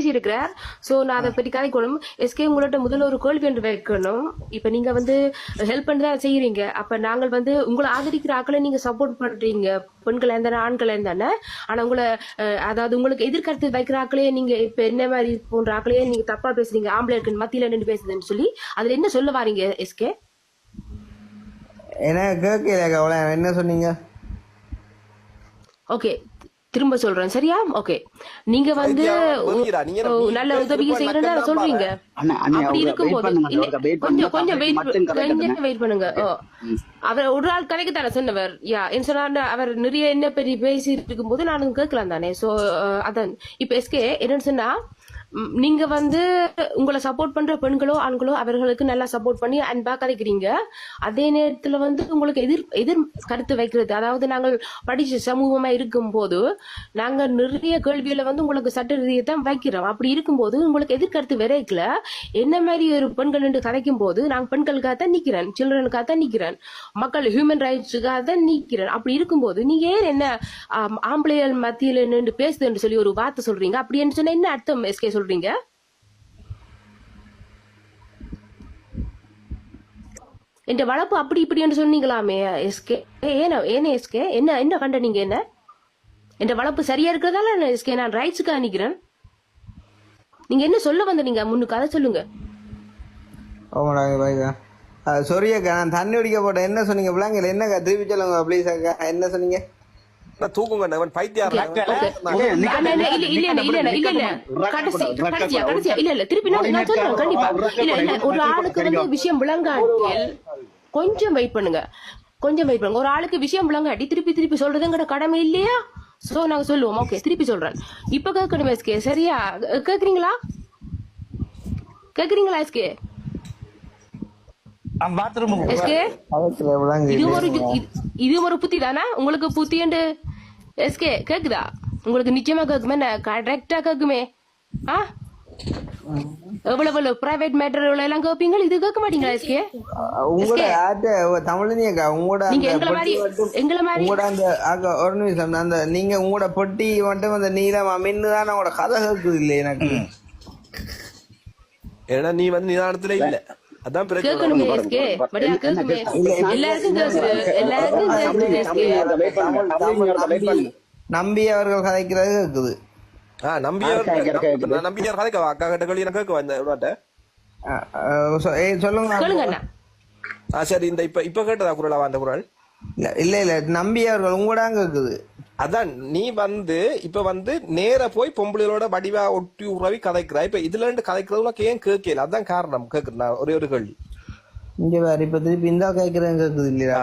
பேசியிருக்கிறார். சோ நான் அதை பற்றி கதைக்கணும். எஸ்கே உங்கள்ட்ட முதல்ல ஒரு கேள்வி என்று வைக்கணும். இப்ப நீங்க வந்து ஹெல்ப் பண்ணி தான் செய்யறீங்க. அப்ப நாங்கள் வந்து உங்களை ஆதரிக்கிற ஆக்களை நீங்க சப்போர்ட் பண்றீங்க. பெண்கள் இருந்தானே ஆண்கள் இருந்தானே. ஆனா உங்களை அதாவது உங்களுக்கு எதிர்கருத்து வைக்கிற ஆக்களே நீங்க இப்ப என்ன மாதிரி போன்ற ஆக்களையே நீங்க தப்பா பேசுறீங்க. ஆம்பளை இருக்கு மத்தியில நின்று பேசுதுன்னு சொல்லி அதுல என்ன சொல்ல வாரீங்க எஸ்கே எனக்கு கேட்கல என்ன சொன்னீங்க? ஓகே திரும்ப சொல்றேன். சரியா? ஓகே நீங்க வந்து நல்ல உதவியை போய் செய்யறேன்னு சொல்றீங்க. அப்படி இருக்கும்போது கொஞ்சம் பண்ணுங்க. கொஞ்சம் வெயிட். கொஞ்சம் வெயிட் பண்ணுங்க. ஓ அவர் ஒரு ஆள் கதைக்கு தானே சொன்னவர். யா என்ன சொன்னார் அவர் நிறைய என்ன பெரிய பேசி இருக்கும்போது நானும் கேட்கலாம் தானே. சோ அதான். இப்ப எஸ்கே என்னன்னு சொன்னா நீங்க வந்து உங்களை சப்போர்ட் பண்ற பெண்களோ ஆண்களோ அவர்களுக்கு நல்லா சப்போர்ட் பண்ணி அன்பா கதைக்கிறீங்க. அதே நேரத்துல வந்து உங்களுக்கு எதிர் எதிர் கருத்து வைக்கிறது. அதாவது நாங்கள் படிச்ச சமூகமா இருக்கும் போது நாங்க நிறைய கேள்விகளை வந்து உங்களுக்கு சட்ட ரீதியை தான் வைக்கிறோம். அப்படி இருக்கும்போது உங்களுக்கு எதிர்கருத்து விரைக்கல. என்ன மாதிரி ஒரு பெண்கள் என்று கதைக்கும் போது நாங்க பெண்களுக்காக தான் நிக்கிறேன் சில்ட்ரனுக்காக தான் நிக்கிறேன் மக்கள் ஹியூமன் ரைட்ஸுக்காக தான் நிக்கிறேன். அப்படி இருக்கும்போது நீங்க ஏன் என்ன ஆம், ஆம்பளைகள் மத்தியில் நின்று பேசுதுன்னு சொல்லி ஒரு வார்த்தை சொல்றீங்க? அப்படி என்று சொன்னா என்ன அர்த்தம் எஸ்கே சொல்றீங்க? என் வளர்ப்பு அப்படி இப்படி என்று சொன்னீங்களாமே எஸ்கே ஏன்னா ஏன்னா எஸ்கே என்ன என்ன கண்ட நீங்க என்ன? என் வளர்ப்பு சரியா இருக்கிறதால என்ன எஸ்கே நான் ரைட்ஸுக்கு நிக்கிறேன் நீங்க என்ன சொல்ல வந்த நீங்க முன்னுக்கு அதை சொல்லுங்க ஓமாடா பாய்க்கா சொரியக்கா நான் தண்ணி அடிக்க போட்டேன். என்ன சொன்னீங்க? பிள்ளைங்க என்னக்கா? திருப்பி சொல்லுங்க ப்ளீஸ் அக்கா. என்ன சொன்னீங்க? நான் தூக்குங்க அவன் பைத்தியார் இல்ல, இல்ல, இல்ல, இல்ல, இல்ல, இல்ல, இல்ல. கடைசி, கடைசியா, கடைசியா, இல்ல, இல்ல, திருப்பி நான் நான் சொல்றேன், கண்டிப்பா. இல்ல, இல்ல, ஒரு ஆளுக்கு வந்து விஷயம் விளங்காட்டில் கொஞ்சம் வெயிட் பண்ணுங்க கொஞ்சம் வெயிட் பண்ணுங்க ஒரு ஆளுக்கு விஷயம் விளங்காட்டி திருப்பி திருப்பி சொல்றதுங்கிற கடமை இல்லையா சோ நாங்க சொல்லுவோம் ஓகே திருப்பி சொல்றேன் இப்ப கேட்கணும் எஸ்கே சரியா கேக்குறீங்களா கேக்குறீங்களா எஸ்கே இது ஒரு இது- இது ஒரு புத்தி தானே உங்களுக்கு புத்தி என்று எஸ்கே கேக்குதா? உங்களுக்கு நிச்சயமா கேக்குமே நான் கரெக்டா கேக்குமே? ஆ? எவ்வளவு பிரைவேட் மேட்டர் எல்லாம் கேப்பீங்க இது கேட்க மாட்டீங்களா எஸ்கே? உங்களோட தமிழ்னியக்கா உங்களோட நீங்க அந்த எங்களை மாதிரி எங்களை மாதிரி உங்களோட அந்த அக்கா ஒரு நிமிஷம் அந்த நீங்க உங்களோட பொட்டி மட்டும் அந்த நீளமா மின்னு தான் உங்களோட கதை கேக்குது இல்லை எனக்கு? ஏன்னா நீ வந்து நிதானத்துல இல்ல. அதான் நம்பி நம்பி அவர்கள் கதைக்கிறது கேக்குது ஆ கேக்குது, கேக்குது. நான் நம்பியார் கதைக்கவா அக்கா கிட்ட கேள்வி நான் கேட்க வந்தேன் இவனாட்ட. அஹ், அஹ், சொ- ஏய், சொல்லுங்க ஆ சரி இந்த இப்ப இப்ப கேட்டதா குரலா அந்த குரல்? இல்ல இல்ல இல்ல நம்பி அவர்கள் உங்களோட கேக்குது அதான் நீ வந்து இப்ப வந்து நேர போய் பொம்பளைகளோட வடிவா ஒட்டி உறவி கதைக்கிறா. இப்ப இதுல இருந்து கதைக்கிறது உனக்கு ஏன் கேட்கல? அதான் காரணம். கேக்குறேன் ஒரே ஒரு கேள்வி. இங்க வேற இப்ப திருப்பி இந்த கேக்குறேன் கேக்குது இல்லையா?